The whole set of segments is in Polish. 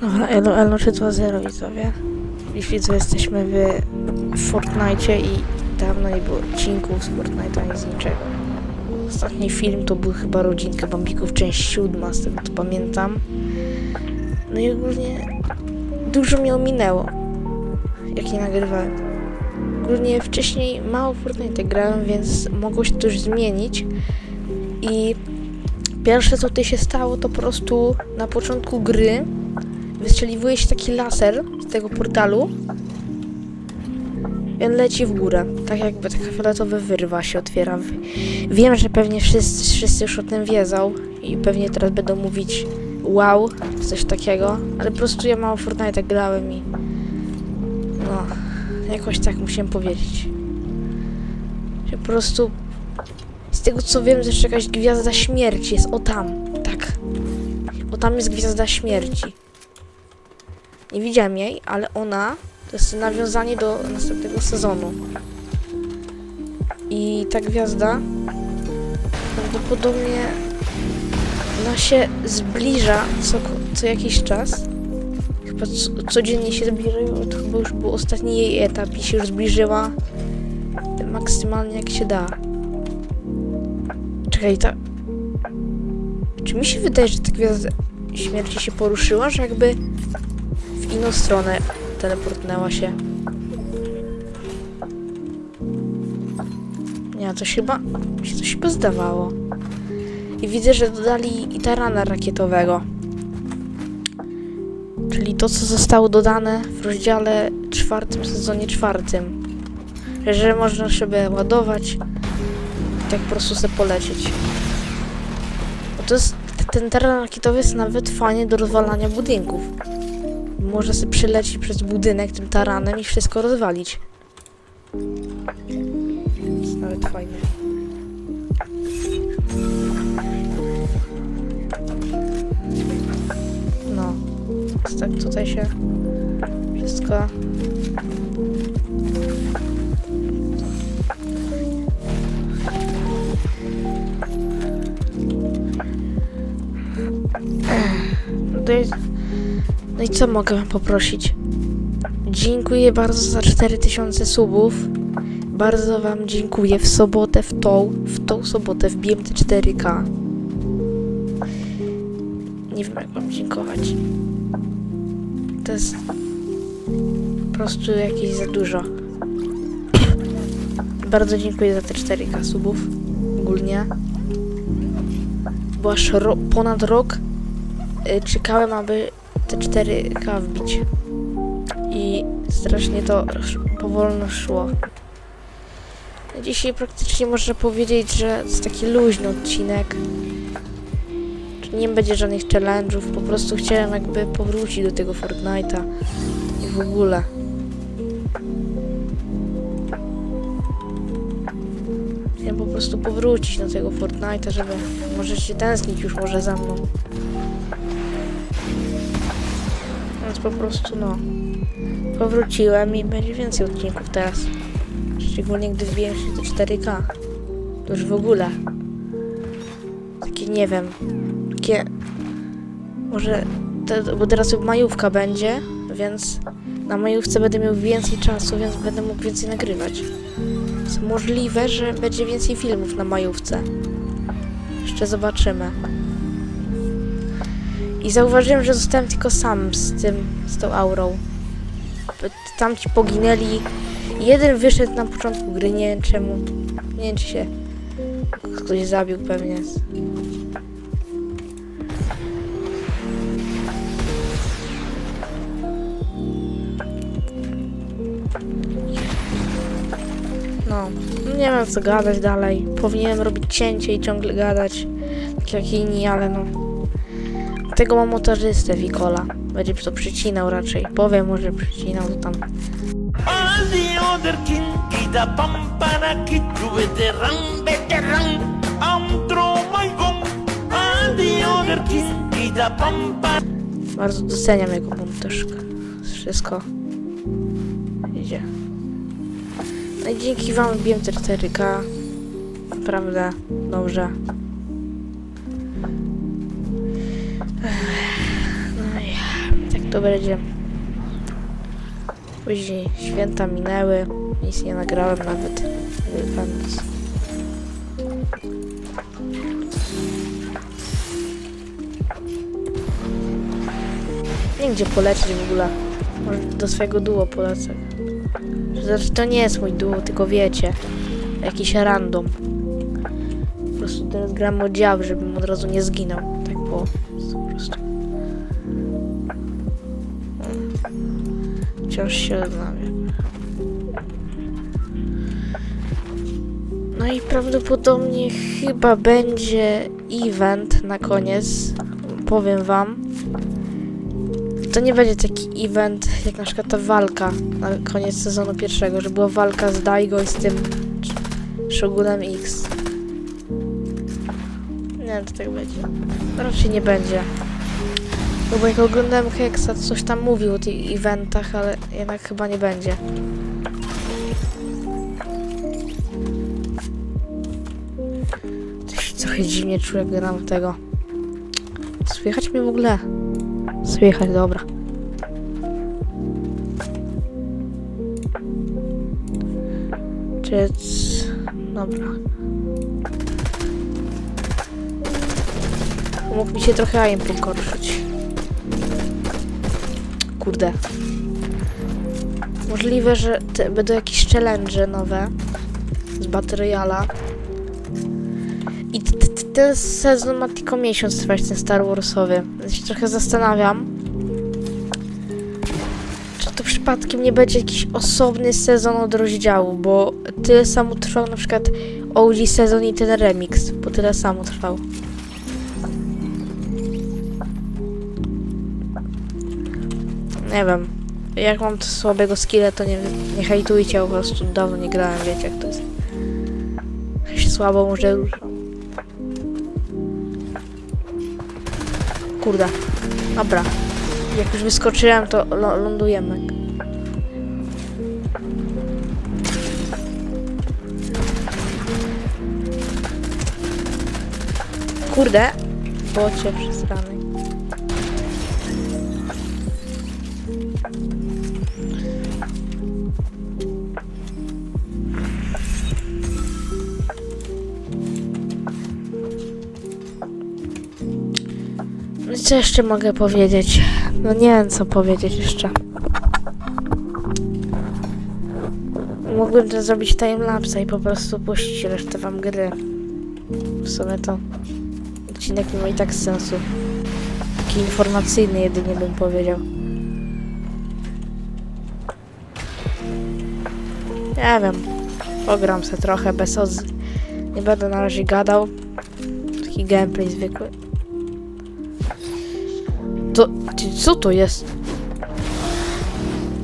Dobra, elo, elo 320 widzowie. Jeśli co jesteśmy w Fortnite i dawno nie było odcinków z Fortnite'a ani z niczego. Ostatni film to był chyba Rodzinka Bambików, część siódma, z tego co pamiętam. No i ogólnie dużo mi ominęło, jak nie nagrywałem. Ogólnie wcześniej mało Fortnite grałem, więc mogło się już zmienić. I pierwsze co tutaj się stało, to po prostu na początku gry wystrzeliwuje się taki laser z tego portalu i on leci w górę. Tak jakby taka fioletowa wyrwa się otwiera. Wiem, że pewnie wszyscy, wszyscy już o tym wiedzą i pewnie teraz będą mówić wow, coś takiego, ale po prostu ja mało Fortnite grałem i no, jakoś tak musiałem powiedzieć. Że po prostu z tego co wiem, to jeszcze jakaś gwiazda śmierci jest, o tam, tak. O tam jest gwiazda śmierci. Nie widziałem jej, ale ona to jest nawiązanie do następnego sezonu. I ta gwiazda prawdopodobnie ona się zbliża co, co jakiś czas. Chyba co, codziennie się zbliża. i To chyba już był ostatni jej etap i się już zbliżyła maksymalnie jak się da. Czekaj, ta... Czy mi się wydaje, że ta gwiazda śmierci się poruszyła, że jakby w inną stronę teleportnęła się. Nie, to chyba, mi się to chyba zdawało. I widzę, że dodali i tarana rakietowego. Czyli to, co zostało dodane w rozdziale czwartym, sezonie czwartym. Że można sobie ładować i tak po prostu sobie polecieć. Bo to jest, ten teren rakietowy jest nawet fajnie do rozwalania budynków. Można sobie przylecieć przez budynek tym taranem i wszystko rozwalić. Jest nawet fajnie. No. Więc tak tutaj się wszystko... No to jest... No i co mogę poprosić? Dziękuję bardzo za 4000 subów. Bardzo wam dziękuję. W sobotę, w tą, w tą sobotę wbiłem te 4K. Nie wiem jak wam dziękować. To jest po prostu jakieś za dużo. Bardzo dziękuję za te 4K subów. Ogólnie. Bo aż ro ponad rok y, czekałem, aby te 4K wbić. I strasznie to powolno szło. Dzisiaj praktycznie można powiedzieć, że jest taki luźny odcinek. Nie będzie żadnych challenge'ów, po prostu chciałem jakby powrócić do tego Fortnite'a i w ogóle. Chciałem po prostu powrócić do tego Fortnite'a, żeby możecie tęsknić już może za mną. Więc po prostu no. Powróciłem i będzie więcej odcinków teraz. Szczególnie gdy wbiłem się do 4K. To już w ogóle. Takie nie wiem. Takie. Może. Te, bo teraz majówka będzie, więc na majówce będę miał więcej czasu, więc będę mógł więcej nagrywać. Możliwe, że będzie więcej filmów na majówce. Jeszcze zobaczymy. I zauważyłem, że zostałem tylko sam z tym, z tą aurą. P- Tamci poginęli. Jeden wyszedł na początku gry, nie wiem czemu. Nie wiem czy się ktoś zabił pewnie. No, nie wiem co gadać dalej. Powinienem robić cięcie i ciągle gadać, tak jak inni, ale no. Tego mam motorzystę Wikola. Będzie to przycinał raczej. Powiem może przycinał to tam. Bardzo doceniam jego montażkę. Wszystko idzie. No i dzięki wam wbiłem te 4K. Naprawdę dobrze. No i to będzie. Później święta minęły, nic nie nagrałem nawet. Więc... Nie wiem gdzie polecieć w ogóle. Może do swojego duo polecę. Znaczy to nie jest mój duo, tylko wiecie. Jakiś random. Po prostu teraz gram o dział, żebym od razu nie zginął. Tak było. Wciąż się odnawiam. No i prawdopodobnie chyba będzie event na koniec. Powiem wam. To nie będzie taki event jak na przykład ta walka na koniec sezonu pierwszego, że była walka z Daigo i z tym Shogunem X. Nie czy tak będzie. Raczej nie będzie. No bo jak oglądałem to coś tam mówił o tych eventach, ale jednak chyba nie będzie. Coś trochę dziwnie czuję, jak gram tego. Słychać mnie w ogóle? Słychać, dobra. Czyc... Dobra. Mógł mi się trochę aim pogorszyć. Kurde. Możliwe, że te, będą jakieś challenge nowe z Battle. I ten sezon ma tylko miesiąc trwać, ten Star Warsowy. Więc się trochę zastanawiam, czy to przypadkiem nie będzie jakiś osobny sezon od rozdziału, bo tyle samo trwał na przykład OG sezon i ten remix, bo tyle samo trwał. Nie wiem. Jak mam słabego skilla, to nie, nie hejtujcie, po prostu dawno nie grałem, wiecie jak to jest. Się słabo może ruszam. Kurde. Dobra. Jak już wyskoczyłem, to lądujemy. Kurde. Bocie przesrany. No Co jeszcze mogę powiedzieć? No nie wiem co powiedzieć jeszcze. Mógłbym to zrobić timelapse i po prostu puścić resztę wam gry. W sumie to odcinek nie ma i tak sensu. Taki informacyjny jedynie bym powiedział. Nie wiem. Pogram se trochę bez odz... Nie będę na razie gadał. Taki gameplay zwykły. Ty, co to jest?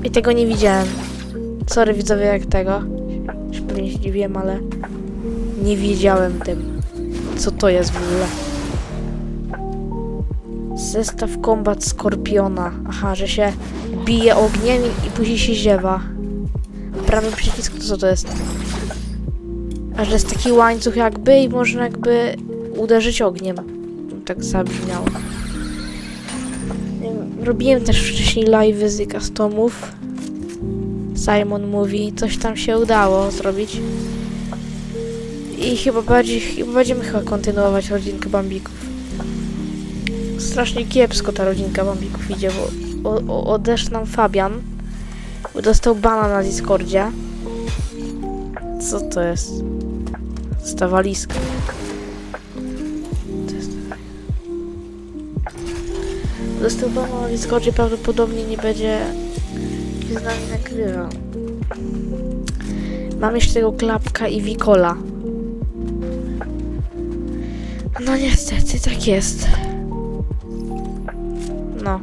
I tego nie widziałem. Sorry widzowie jak tego. Już pewnie się dziwiłem, ale nie wiedziałem tym. Co to jest w ogóle? Zestaw kombat Skorpiona. Aha, że się bije ogniem i później się ziewa. Prawy przycisk to co to jest? A że jest taki łańcuch jakby i można jakby uderzyć ogniem. Tak zabrzmiało. Robiłem też wcześniej live z customów. Simon mówi, coś tam się udało zrobić. I chyba bardziej, chyba będziemy chyba kontynuować rodzinkę Bambików. Strasznie kiepsko ta rodzinka Bambików idzie, bo o, o, odeszł nam Fabian. bo Dostał bana na Discordzie. Co to jest? To Dostał bana na Discordzie, prawdopodobnie nie będzie się z nami nagrywał. Mam jeszcze tego klapka i Wikola. No niestety, tak jest. No.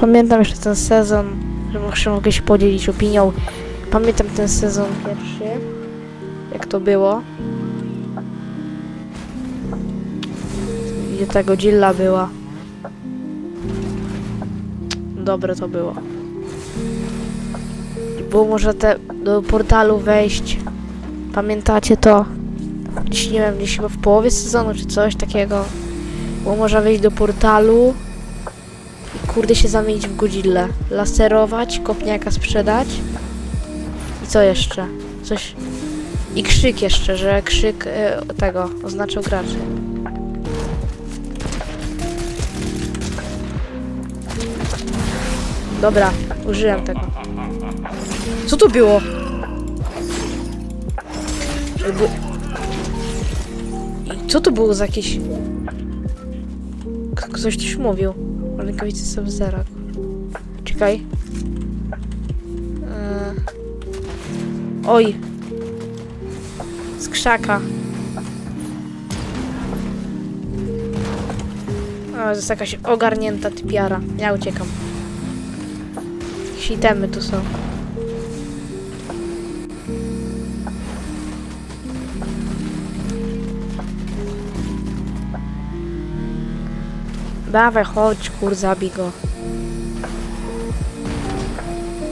Pamiętam jeszcze ten sezon, że muszę mogę się podzielić opinią. Pamiętam ten sezon pierwszy, jak to było. Ta Godzilla była. Dobre to było. I Było może te, do portalu wejść. Pamiętacie to? Nie wiem, gdzieś chyba w połowie sezonu czy coś takiego. Bo można wejść do portalu i kurde się zamienić w Godzillę. Laserować, kopniaka sprzedać. I co jeszcze? Coś... I krzyk jeszcze, że krzyk e, tego oznaczał graczy. Dobra, użyłem tego. Co to było? Co to było za jakieś... Ktoś coś mówił. Rękawice są zera. Czekaj. Eee... Oj. Z krzaka. To jest jakaś ogarnięta typiara. Ja uciekam. Jakieś itemy tu są. Dawaj, chodź, kur, zabij go.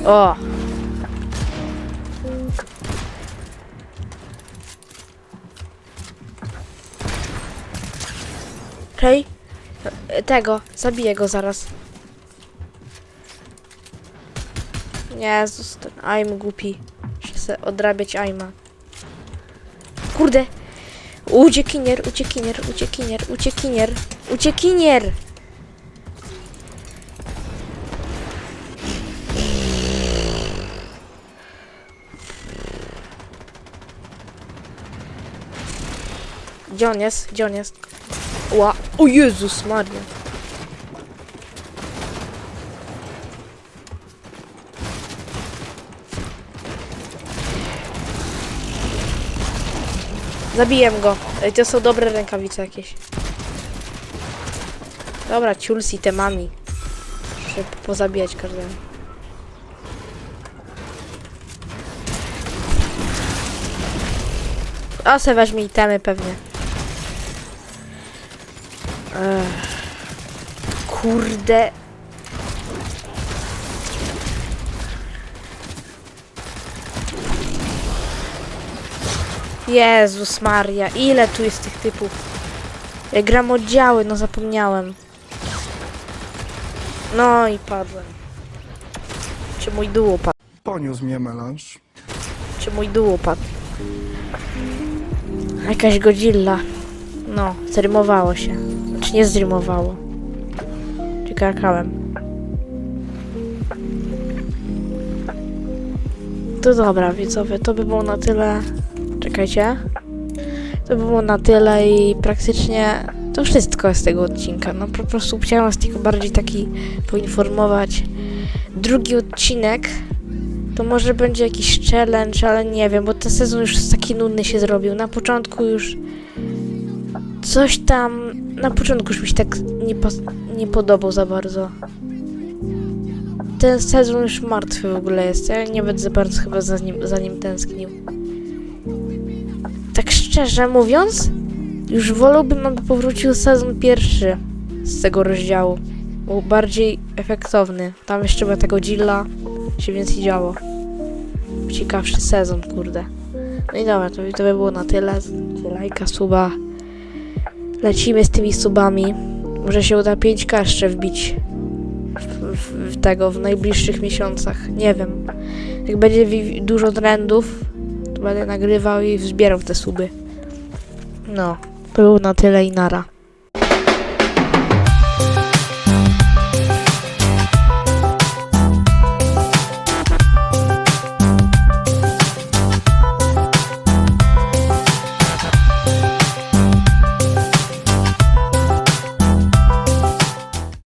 O! Hej, tego, zabiję go zaraz. Jezus, ten aim głupi. Muszę se odrabiać aima. Kurde! Uciekinier, uciekinier, uciekinier, uciekinier, uciekinier! Gdzie on jest? Gdzie on jest? Ła! O Jezus Maria! Zabiję go. To są dobre rękawice jakieś. Dobra, ciul z itemami. Muszę pozabijać każdego. A se weźmie itemy pewnie. Ech. Kurde. Jezus Maria, ile tu jest tych typów? Gram oddziały, no zapomniałem. No i padłem. Czy mój dół upadł? Poniósł mnie melanż. Czy mój dół upadł? Jakaś Godzilla. No, zrymowało się. Znaczy nie zrymowało. Czekałem. To dobra, widzowie, to by było na tyle. To by było na tyle i praktycznie to wszystko z tego odcinka. No po prostu chciałem was tylko bardziej taki poinformować. Drugi odcinek to może będzie jakiś challenge, ale nie wiem, bo ten sezon już taki nudny się zrobił. Na początku już coś tam. Na początku już mi się tak nie, nie podobał za bardzo. Ten sezon już martwy w ogóle jest. Ja nie będę za bardzo chyba za nim, za nim tęsknił. Szczerze mówiąc, już wolałbym, aby powrócił sezon pierwszy z tego rozdziału. Był bardziej efektowny. Tam jeszcze była tego Gilla, się więcej działo. Ciekawszy sezon, kurde. No i dobra, to, to by było na tyle. Lajka, suba. Lecimy z tymi subami. Może się uda 5k jeszcze wbić w, w, w tego w najbliższych miesiącach. Nie wiem. Jak będzie dużo trendów, to będę nagrywał i zbierał te suby. No, to było na tyle i nara.